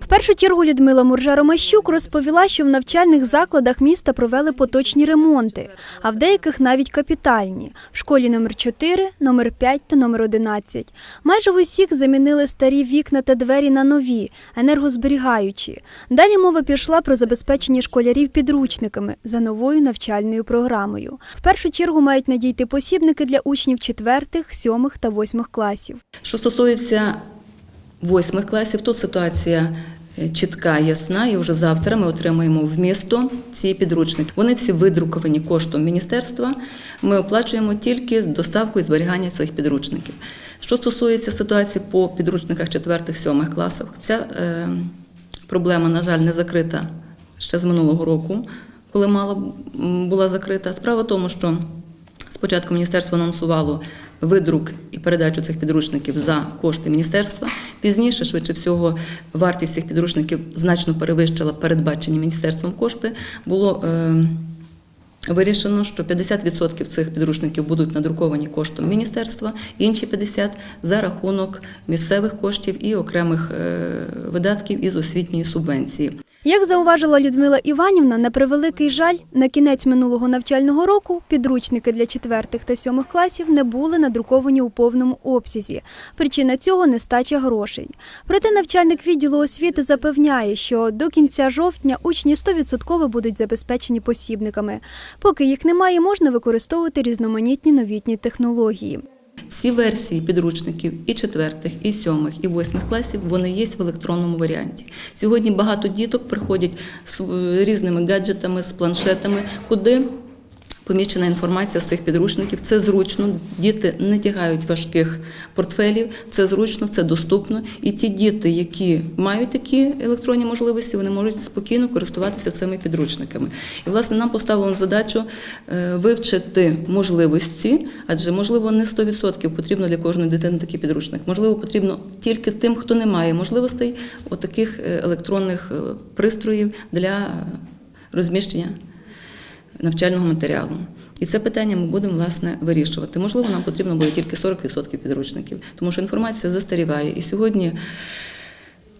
В першу чергу Людмила Муржа-Ромащук розповіла, що в навчальних закладах міста провели поточні ремонти, а в деяких навіть капітальні в школі номер 4, номер 5 та номер 11. Майже в усіх замінили старі вікна та двері на нові, енергозберігаючі. Далі мова пішла про забезпечення школярів підручниками за новою навчальною програмою. В першу чергу мають надійти посібники для учнів 4, 7 та 8 класів. Що стосується восьмих класів, тут ситуація е, чітка, ясна, і вже завтра ми отримаємо в місто ці підручники. Вони всі видруковані коштом міністерства. Ми оплачуємо тільки доставку і зберігання цих підручників. Що стосується ситуації по підручниках 4-7 класах, ця е, проблема, на жаль, не закрита ще з минулого року, коли мала була закрита. Справа в тому, що Спочатку міністерство анонсувало видрук і передачу цих підручників за кошти міністерства. Пізніше, швидше всього, вартість цих підручників значно перевищила передбачені міністерством кошти. Було е, вирішено, що 50% цих підручників будуть надруковані коштом міністерства, інші 50% за рахунок місцевих коштів і окремих е, видатків із освітньої субвенції. Як зауважила Людмила Іванівна, на превеликий жаль, на кінець минулого навчального року підручники для четвертих та сьомих класів не були надруковані у повному обсязі. Причина цього нестача грошей. Проте начальник відділу освіти запевняє, що до кінця жовтня учні 100% будуть забезпечені посібниками. Поки їх немає, можна використовувати різноманітні новітні технології. Всі версії підручників і четвертих, і сьомих, і восьмих класів вони є в електронному варіанті. Сьогодні багато діток приходять з е, різними гаджетами, з планшетами, куди поміщена інформація з цих підручників. Це зручно, діти не тягають важких портфелів, це зручно, це доступно. І ті діти, які мають такі електронні можливості, вони можуть спокійно користуватися цими підручниками. І, власне, нам поставлено задачу е, вивчити можливості, адже, можливо, не 100% потрібно для кожної дитини такий підручник. Можливо, потрібно тільки тим, хто не має можливостей отаких е, електронних е, пристроїв для розміщення навчального матеріалу. І це питання ми будемо власне вирішувати. Можливо, нам потрібно буде тільки 40% підручників, тому що інформація застаріває. І сьогодні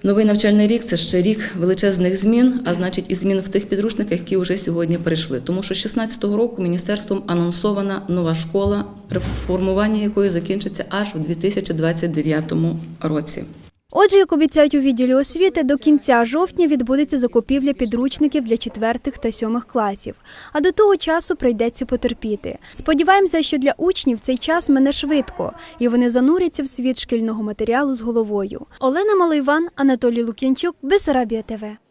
новий навчальний рік це ще рік величезних змін, а значить і змін в тих підручниках, які вже сьогодні прийшли. Тому що з 2016 року міністерством анонсована нова школа, реформування якої закінчиться аж в 2029 році. Отже, як обіцяють у відділі освіти, до кінця жовтня відбудеться закупівля підручників для четвертих та сьомих класів. А до того часу прийдеться потерпіти. Сподіваємося, що для учнів цей час мене швидко, і вони зануряться в світ шкільного матеріалу з головою. Олена Малойван, Анатолій Лук'янчук, Бесарабія ТВ.